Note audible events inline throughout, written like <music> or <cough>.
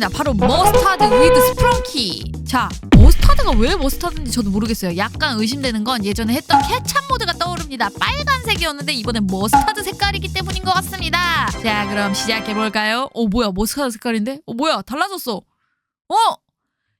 하겠습니다. 바로 머스타드 위드 스프렁키. 자, 머스타드가 왜 머스타드인지 저도 모르겠어요. 약간 의심되는 건 예전에 했던 케찹 모드가 떠오릅니다. 빨간색이었는데 이번엔 머스타드 색깔이기 때문인 것 같습니다. 자, 그럼 시작해 볼까요? 어, 뭐야, 머스타드 색깔인데? 어, 뭐야, 달라졌어. 어,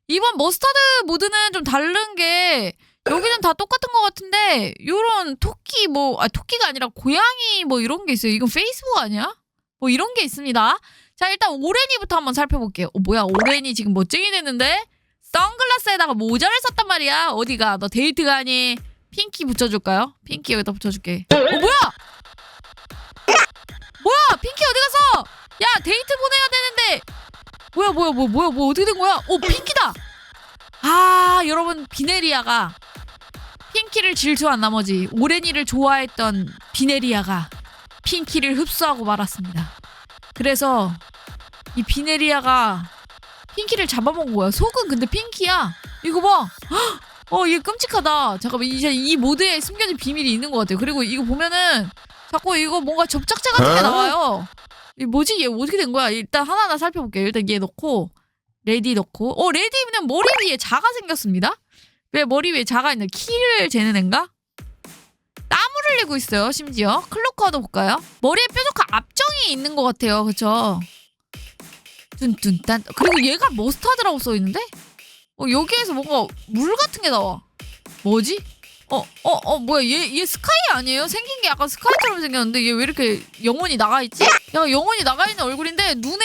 이번 머스타드 모드는 좀 다른 게 여기는 다 똑같은 것 같은데 요런 토끼 뭐 아 토끼가 아니라 고양이 뭐 이런 게 있어요. 이건 페이스북 아니야? 뭐 이런 게 있습니다. 자 일단 오레니부터 한번 살펴볼게요. 어 뭐야 오레니 지금 멋쟁이 됐는데 선글라스에다가 모자를 썼단 말이야. 어디가 너 데이트 가니? 핑키 붙여줄까요? 핑키 여기다 붙여줄게. 어 뭐야? 뭐야 핑키 어디 갔어? 야 데이트 보내야 되는데 뭐야 뭐야 뭐 뭐야 뭐 어떻게 된 거야? 오 핑키다. 아 여러분 비네리아가 핑키를 질투한 나머지 오레니를 좋아했던 비네리아가 핑키를 흡수하고 말았습니다. 그래서 이 비네리아가 핑키를 잡아먹은 거야. 속은 근데 핑키야. 이거 봐. 헉! 어, 얘 끔찍하다. 잠깐만, 이제 이 모드에 숨겨진 비밀이 있는 것 같아요. 그리고 이거 보면은 자꾸 이거 뭔가 접착제 같은 게 어? 나와요. 이 뭐지? 얘 어떻게 된 거야? 일단 하나하나 살펴볼게요. 일단 얘 넣고 레디 넣고 어 레디는 머리 위에 자가 생겼습니다. 왜 머리 위에 자가 있는 키를 재는 앤가? 땀을 흘리고 있어요. 심지어 클로커도 볼까요? 머리에 뾰족한 압정이 있는 것 같아요. 그쵸? 뚠뚠딴 그리고 얘가 머스타드라고 써 있는데 어, 여기에서 뭔가 물 같은 게 나와. 뭐지? 어, 어, 어, 뭐야? 얘, 얘 스카이 아니에요? 생긴 게 약간 스카이처럼 생겼는데 얘 왜 이렇게 영혼이 나가 있지? 약간 영혼이 나가 있는 얼굴인데 눈에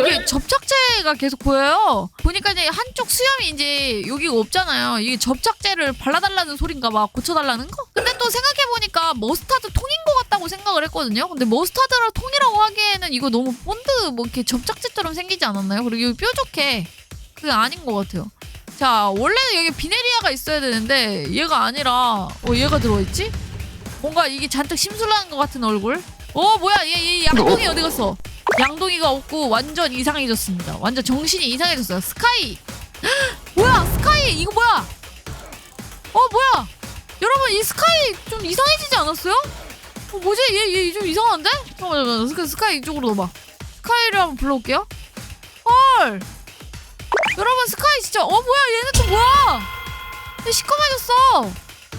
이게 접착제가 계속 보여요. 보니까 이제 한쪽 수염이 이제 여기가 없잖아요. 이게 접착제를 발라달라는 소린가 봐. 고쳐달라는 거? 근데 또 생각해보니까 머스타드 통인 것 같다고 생각을 했거든요. 근데 머스타드라 통이라고 하기에는 이거 너무 본드 뭐 이렇게 접착제처럼 생기지 않았나요? 그리고 여기 뾰족해. 그게 아닌 것 같아요. 자, 원래는 여기 비네리아가 있어야 되는데 얘가 아니라 어 얘가 들어있지? 뭔가 이게 잔뜩 심술나는 것 같은 얼굴. 어 뭐야 얘, 얘 양동이 어디 갔어? 양동이가 없고 완전 이상해졌습니다. 완전 정신이 이상해졌어요. 스카이. 헉, <gasps> 뭐야 스카이 이거 뭐야? 어 뭐야? 여러분 이 스카이 좀 이상해지지 않았어요? 어 뭐지 얘 얘 좀 이상한데? 잠깐만 잠깐만 스카, 스카이 이쪽으로 넣어봐. 스카이를 한번 불러올게요. 헐. 여러분 스카이 진짜 어 뭐야 얘는 또 뭐야? 얘 시커매졌어.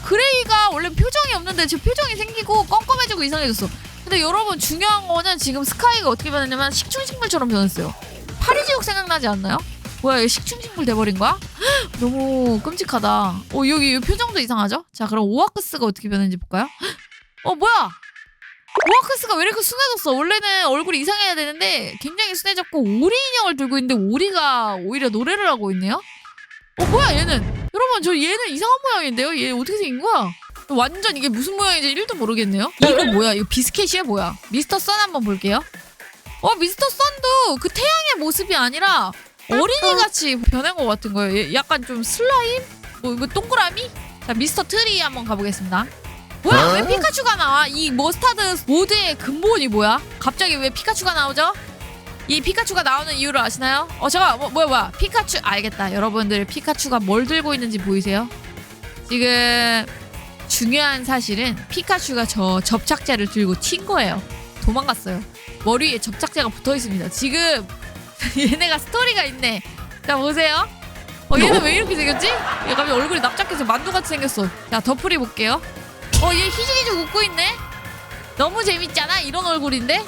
그레이가 원래 표정이 없는데 지금 표정이 생기고 껌껌해지고 이상해졌어. 근데 여러분 중요한 거는 지금 스카이가 어떻게 변했냐면 식충식물처럼 변했어요. 파리지옥 생각나지 않나요? 뭐야 얘 식충식물 돼버린 거야? 헉, <gasps> 너무 끔찍하다. 어 여기 이 표정도 이상하죠? 자 그럼 오아크스가 어떻게 변했는지 볼까요? 헉, <gasps> 어 뭐야? 오아크스가 왜 이렇게 순해졌어? 원래는 얼굴이 이상해야 되는데 굉장히 순해졌고 오리 인형을 들고 있는데 오리가 오히려 노래를 하고 있네요. 어 뭐야 얘는? 여러분 저 얘는 이상한 모양인데요? 얘 어떻게 생긴 거야? 완전 이게 무슨 모양인지 1도 모르겠네요. 이거 뭐야? 이거 비스켓이야 뭐야? 미스터 선 한번 볼게요. 어 미스터 선도 그 태양의 모습이 아니라 어린이 같이 변한 것 같은 거예요. 얘 약간 좀 슬라임? 뭐 이거 동그라미? 자 미스터 트리 한번 가보겠습니다. 뭐야 왜 피카츄가 나와? 이 머스타드 모드의 근본이 뭐야? 갑자기 왜 피카츄가 나오죠? 이 피카츄가 나오는 이유를 아시나요? 어 잠깐 뭐, 뭐야 뭐야 피카츄 알겠다 여러분들 피카츄가 뭘 들고 있는지 보이세요? 지금 중요한 사실은 피카츄가 저 접착제를 들고 튄 거예요. 도망갔어요. 머리에 접착제가 붙어 있습니다. 지금 <laughs> 얘네가 스토리가 있네. 자 보세요. 어 얘는 왜 이렇게 생겼지? 얘 갑자기 얼굴이 납작해서 만두같이 생겼어. 자더 풀이 볼게요. 어얘 희죽희죽 웃고 있네. 너무 재밌잖아 이런 얼굴인데.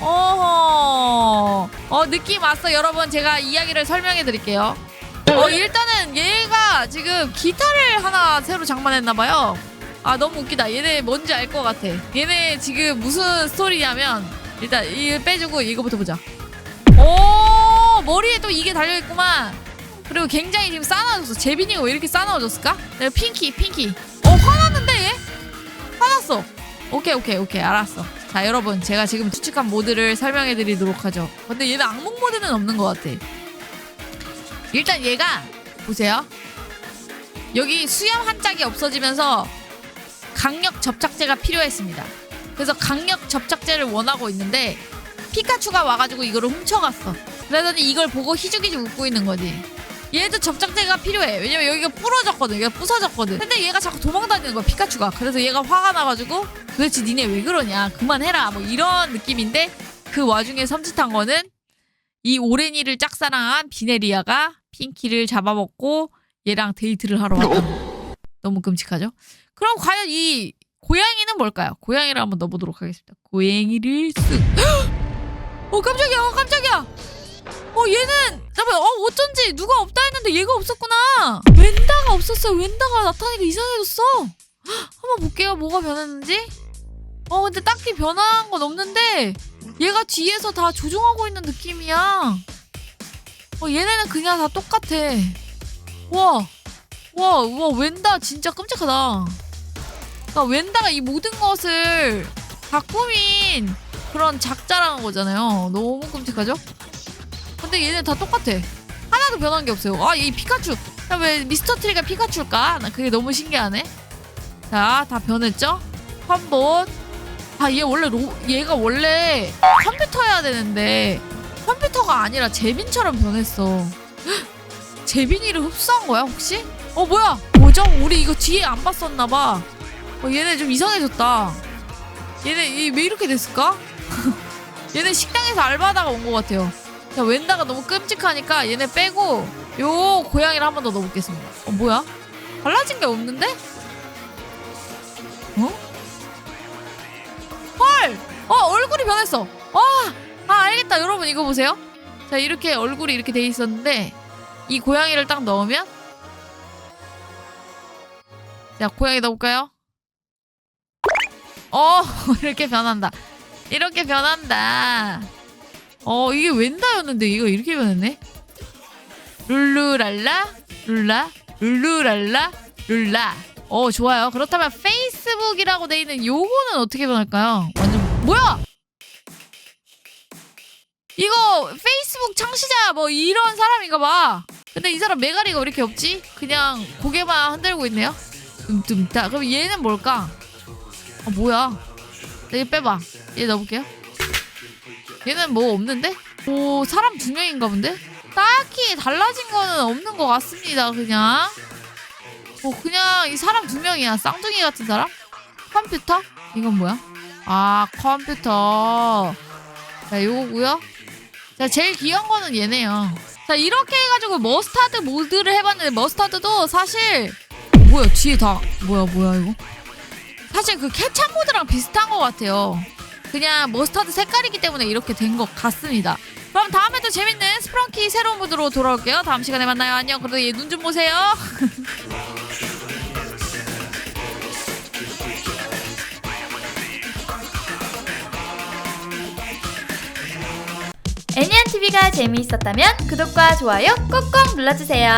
어허. 어 느낌 왔어 여러분 제가 이야기를 설명해 드릴게요. 어 일단은 얘가 지금 기타를 하나 새로 장만했나 봐요. 아 너무 웃기다. 얘네 뭔지 알 것 같아. 얘네 지금 무슨 스토리냐면 일단 이거 빼주고 이거부터 보자. 오 머리에 또 이게 달려 있구만. 그리고 굉장히 지금 싸나워졌어. 재빈이가 왜 이렇게 싸나워졌을까? 내가 핑키 핑키. 어 화났는데 얘? 화났어. 오케이 오케이 오케이 알았어. 자 여러분 제가 지금 추측한 모드를 설명해드리도록 하죠. 근데 얘는 악몽 모드는 없는 것 같아. 일단 얘가 보세요. 여기 수염 한 짝이 없어지면서 강력 접착제가 필요했습니다. 그래서 강력 접착제를 원하고 있는데 피카츄가 와가지고 이거를 훔쳐갔어. 그러더니 이걸 보고 희죽희죽 웃고 있는 거지. 얘도 접착제가 필요해. 왜냐면 여기가 부러졌거든. 여기가 부서졌거든. 근데 얘가 자꾸 도망다니는 거야, 피카츄가. 그래서 얘가 화가 나가지고 도대체 니네 왜 그러냐. 그만해라. 뭐 이런 느낌인데 그 와중에 섬찟한 거는 이 오레니를 짝사랑한 비네리아가 핑키를 잡아먹고 얘랑 데이트를 하러 왔다. 너무 끔찍하죠? 그럼 과연 이 고양이는 뭘까요? 고양이를 한번 넣어보도록 하겠습니다. 고양이를 쓱. <gasps> 어 깜짝이야, 어 깜짝이야. 어 얘는 잠깐 어 어쩐지 누가 없다 했는데 얘가 없었구나. 웬다가 없었어요. 웬다가 나타나니까 이상해졌어. <gasps> 한번 볼게요. 뭐가 변했는지. 어 근데 딱히 변한 건 없는데 얘가 뒤에서 다 조종하고 있는 느낌이야. 어 얘네는 그냥 다 똑같아. 와, 와, 와 웬다 진짜 끔찍하다. 그러니까 웬다가 이 모든 것을 다 꾸민 그런 작자라는 거잖아요. 너무 끔찍하죠? 근데 얘네 다 똑같아. 하나도 변한 게 없어요. 아, 이 피카츄. 야, 왜 미스터 트리가 피카츄일까? 나 그게 너무 신기하네. 자, 다 변했죠? 한 번. 아, 얘 원래 로, 얘가 원래 컴퓨터여야 되는데 컴퓨터가 아니라 재빈처럼 변했어. <gasps> 헉, 재빈이를 흡수한 거야, 혹시? 어, 뭐야? 뭐죠? 우리 이거 뒤에 안 봤었나 봐. 어, 얘네 좀 이상해졌다. 얘네 이- 왜 이렇게 됐을까? <laughs> 얘네 식당에서 알바하다가 온 것 같아요. 자, 웬다가 너무 끔찍하니까 얘네 빼고 요 고양이를 한 번 더 넣어보겠습니다. 어, 뭐야? 달라진 게 없는데? 어? 헐! 어, 얼굴이 변했어. 아, 아, 알겠다. 여러분, 이거 보세요. 자, 이렇게 얼굴이 이렇게 돼 있었는데, 이 고양이를 딱 넣으면, 자, 고양이 넣어볼까요? 어, <laughs> 이렇게 변한다. 이렇게 변한다. 어, 이게 웬다였는데, 이거 이렇게 변했네? 룰루랄라, 룰라, 룰루랄라, 룰라. 어, 좋아요. 그렇다면 페이스북이라고 돼 있는 요거는 어떻게 변할까요? 완전, 뭐야! 이거 페이스북 창시자 뭐 이런 사람인가 봐. 근데 이 사람 메가리가 왜 이렇게 없지? 그냥 고개만 흔들고 있네요. tumtum따. 그럼 얘는 뭘까? 아 뭐야? 얘 빼봐. 얘 넣어볼게요. 얘는 뭐 없는데? 오 사람 두 명인가 본데? 딱히 달라진 거는 없는 것 같습니다. 그냥. 뭐 그냥 이 사람 두 명이야. 쌍둥이 같은 사람? 컴퓨터? 이건 뭐야? 아 컴퓨터. 자 요거고요. 자 제일 귀여운 거는 얘네요. 자 이렇게 해가지고 머스타드 모드를 해봤는데 머스타드도 사실 어, 뭐야 뒤에 다 뭐야 뭐야 이거? 사실 그 케찹 모드랑 비슷한 것 같아요. 그냥 머스타드 색깔이기 때문에 이렇게 된 것 같습니다. 그럼 다음에도 재밌는 스프렁키 새로운 모드로 돌아올게요. 다음 시간에 만나요. 안녕. 그래도 얘 눈 좀 보세요. <laughs> 애니안 TV가 재미있었다면 구독과 좋아요 꼭꼭 눌러주세요.